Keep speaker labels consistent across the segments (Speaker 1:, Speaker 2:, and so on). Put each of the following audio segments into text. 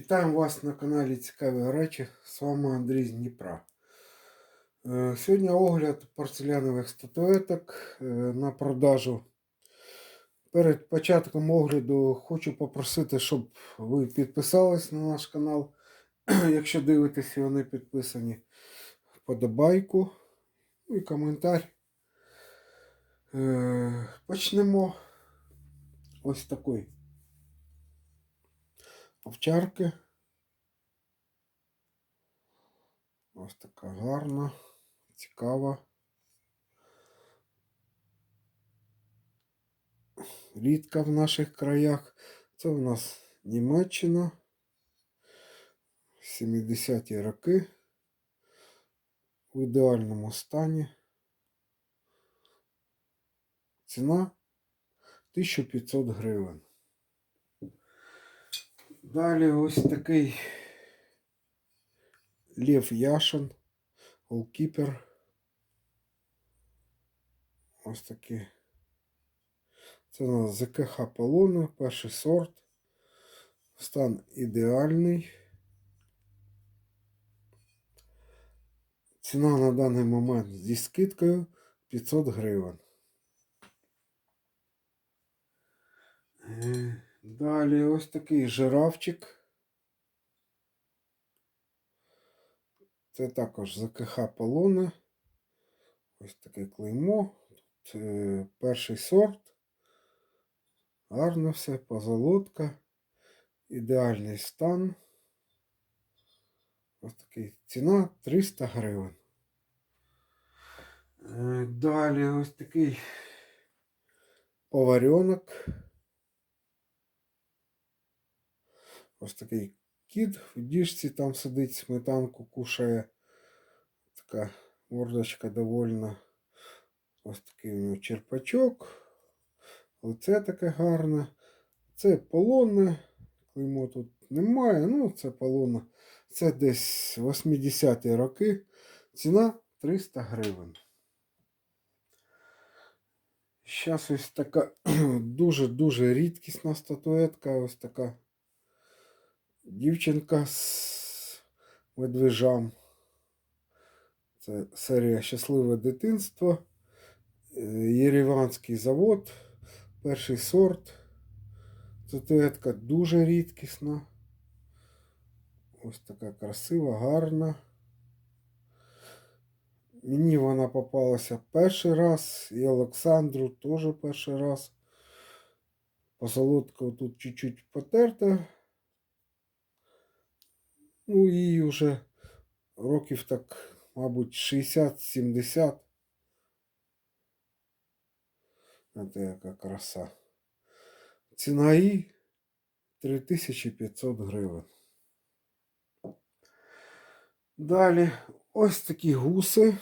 Speaker 1: Вітаємо вас на каналі Цікаві речі. З вами Андрій з Дніпра. Е, Сьогодні огляд порцелянових статуеток е, на продажу. Перед початком огляду хочу попросити, щоб ви підписались на наш канал. Якщо дивитесь і вони підписані, вподобайку і коментар. Е, Почнемо ось такої овчарки. Ось така гарна, цікава. Рідка в наших краях. Це у нас Німеччина. 70-ті роки. В ідеальному стані. Ціна 1500 гривень. Далі ось такий Лев Яшин, голкіпер. Ось такий. Це у нас ЗКХ Полона, перший сорт. Стан ідеальний. Ціна на даний момент зі скидкою 500 гривень. Далі ось такий жирафчик. Це також ЗКХ Полони. Ось таке клеймо. Тут е, перший сорт. Гарно все, позолотка. Ідеальний стан. Ось такий ціна 300 гривень. Е, Далі ось такий поваренок. Ось такий кіт в діжці там сидить, сметанку кушає. Така мордочка довольна. Ось такий у нього черпачок. Лице таке гарне. Це полонне. Клеймо тут немає. Ну, це полонне. Це десь 80-ті роки. Ціна 300 гривень. Зараз ось така дуже-дуже рідкісна статуетка. Ось така дівчинка з медвежам. Це серія Щасливе дитинство. Е, Єреванський завод. Перший сорт. Статуетка дуже рідкісна. Ось така красива, гарна. Мені вона попалася перший раз. І Олександру теж перший раз. Позолотка тут чуть-чуть потерта. Ну, їй вже років так, мабуть, 60-70. Це яка краса. Ціна її 3500 гривень. Далі ось такі гуси.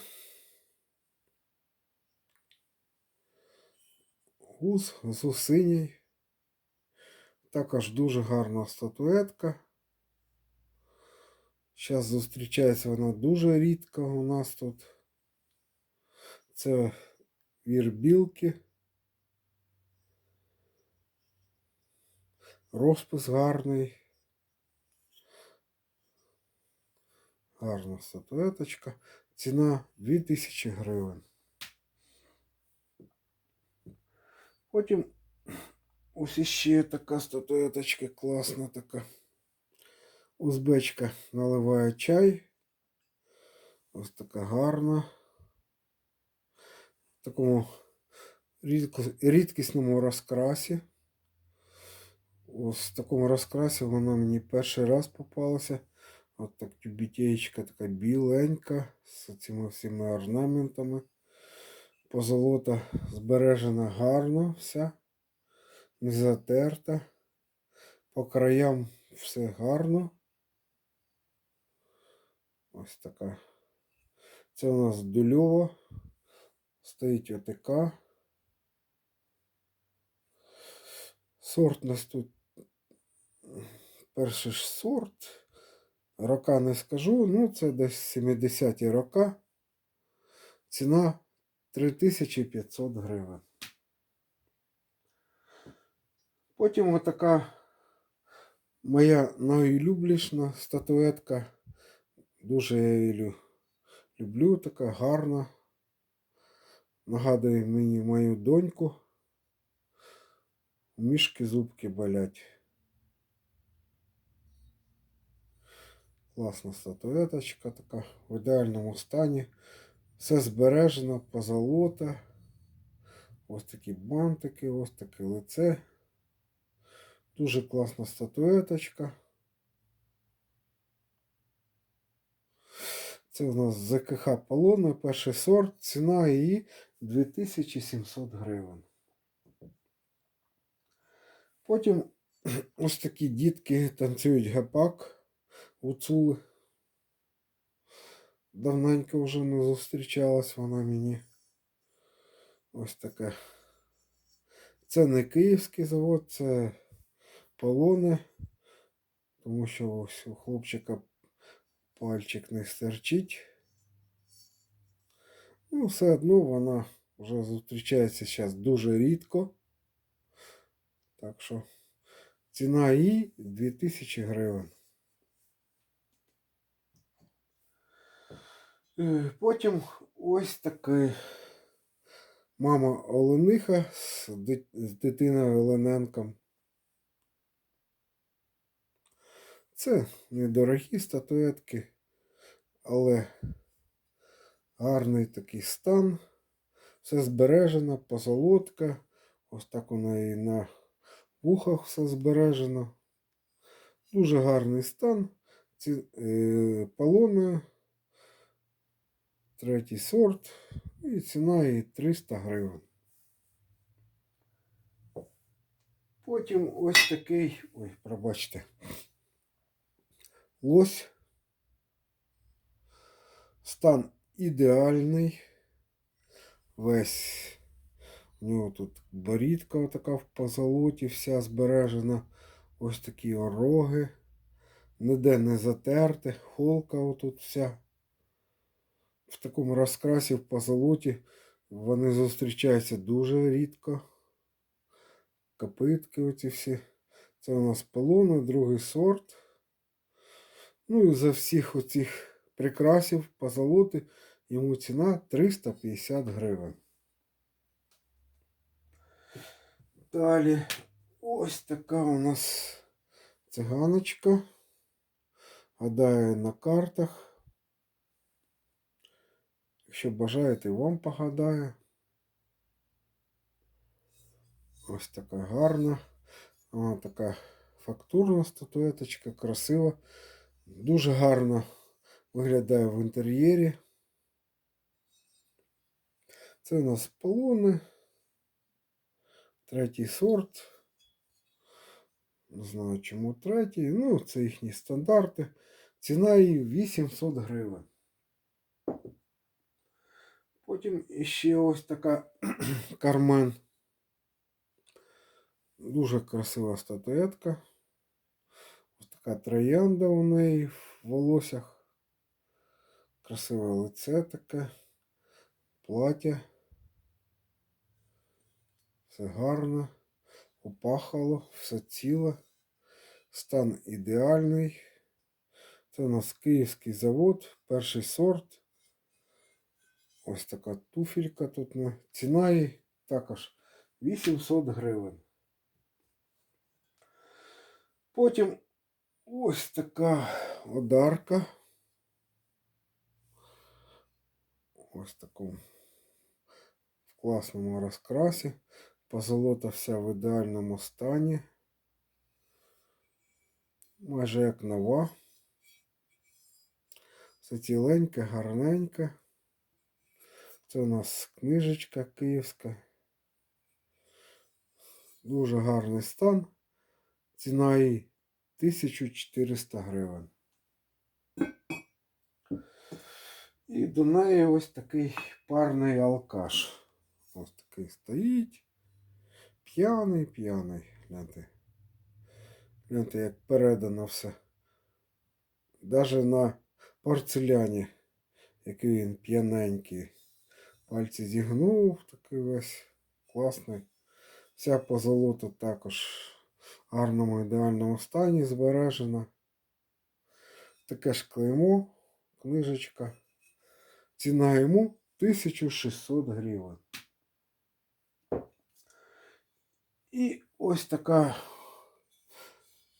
Speaker 1: Гус з гусиній. Також дуже гарна статуетка. Зараз зустрічається вона дуже рідко у нас тут. Це вірбілки. Розпис гарний. Гарна статуеточка. Ціна 2000 гривень. Потім ось іще така статуеточка класна така. Узбечка наливає чай. Ось така гарна. В такому рідкісному розкрасі. Ось в такому розкрасі вона мені перший раз попалася. От так тюбітєчка така біленька з цими всіма орнаментами. Позолота збережена гарно вся, не затерта. По краям все гарно. Ось така. Це у нас дульова. Стоїть ОТК. Сорт у нас тут перший ж сорт. Рока не скажу, ну це десь 70-ті роки. Ціна 3500 гривень. Потім отака Моя найулюблішна статуетка. Дуже я її люблю, така гарна. Нагадує мені мою доньку. У мішки зубки болять. Класна статуеточка така в ідеальному стані. Все збережено, позолота. Ось такі бантики, ось таке лице. Дуже класна статуеточка. Це у нас ЗКХ Полона, перший сорт, ціна її 2700 гривень. Потім ось такі дітки танцюють гепак гуцули. Давненько вже не зустрічалась вона мені. Ось таке. Це не київський завод, це полони. Тому що ось у хлопчика пальчик не стерчить. Ну, все одно вона вже зустрічається зараз дуже рідко. Так що ціна її 2000 гривень. Е, Потім ось такий мама Олениха з, дитиною Олененком. Це недорогі статуетки, але гарний такий стан. Все збережено, позолотка. Ось так у неї на вухах все збережено. Дуже гарний стан. Ці, е, полони, третій сорт. І ціна її 300 гривень. Потім ось такий, ой, пробачте, лось. Стан ідеальний. Весь у нього тут борідка така в позолоті, вся збережена. Ось такі ороги. Ніде не затерте, холка отут вся. В такому розкрасі в позолоті вони зустрічаються дуже рідко. Копитки оці всі. Це у нас полони, другий сорт. Ну і за всіх оцих прикрасів позолоти йому ціна 350 гривень. Далі ось така у нас циганочка. Гадає на картах. Якщо бажаєте, вам погадає. Ось така гарна. Вона така фактурна статуеточка, красива. Дуже гарно виглядає в інтер'єрі. Це у нас полони. Третій сорт. Не знаю, чому третій. Ну, це їхні стандарти. Ціна її 800 гривень. Потім іще ось така кармен. Дуже красива статуетка. Така троянда у неї в волоссях. Красиве лице таке. Плаття. Все гарно. Попахало, все ціле. Стан ідеальний. Це у нас київський завод, перший сорт. Ось така туфелька тут. на- Ціна її також 800 гривень. Потім ось така одарка. Ось такому в класному розкрасі. Позолота вся в ідеальному стані. Майже як нова. Все ціленьке, гарненьке. Це у нас книжечка київська. Дуже гарний стан. Ціна її 1400 гривень. І до неї ось такий парний алкаш. Ось такий стоїть. П'яний, п'яний. Гляньте. Гляньте, як передано все. Даже на порцеляні, який він п'яненький. Пальці зігнув, такий весь класний. Вся позолота також гарному ідеальному стані збережена. Таке ж клеймо, книжечка. Ціна йому 1600 гривень. І ось така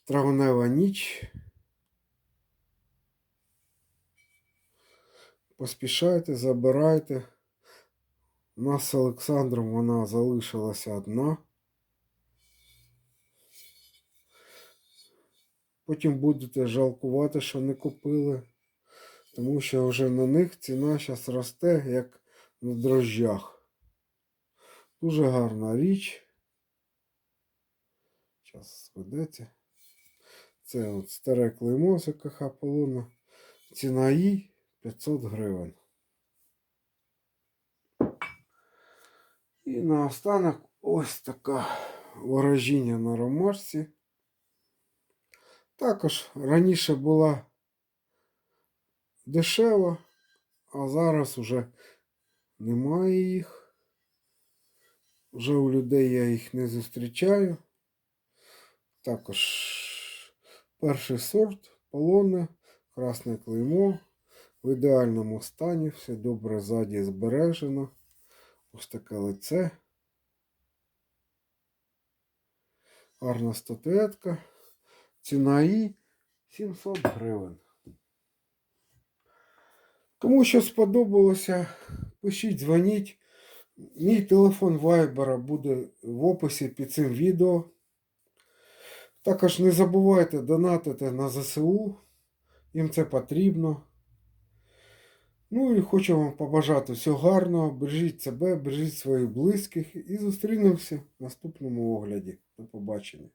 Speaker 1: травнева ніч. Поспішайте, забирайте. У нас з Олександром вона залишилася одна. Потім будете жалкувати, що не купили, тому що вже на них ціна зараз росте, як на дрожжах. Дуже гарна річ. Зараз ведеться. Це от старе клеймо з КХ Полуна. Ціна їй 500 гривень. І наостанок ось така ворожіння на ромашці. Також раніше була дешева, а зараз уже немає їх. Вже у людей я їх не зустрічаю. Також перший сорт полоне, красне клеймо. В ідеальному стані, все добре ззаді збережено. Ось таке лице. Гарна статуетка. Ціна її 700 гривень. Кому що сподобалося, пишіть, дзвоніть. Мій телефон Viber буде в описі під цим відео. Також не забувайте донатити на ЗСУ. Їм це потрібно. Ну і хочу вам побажати всього гарного. Бережіть себе, бережіть своїх близьких і зустрінемося в наступному огляді. До побачення.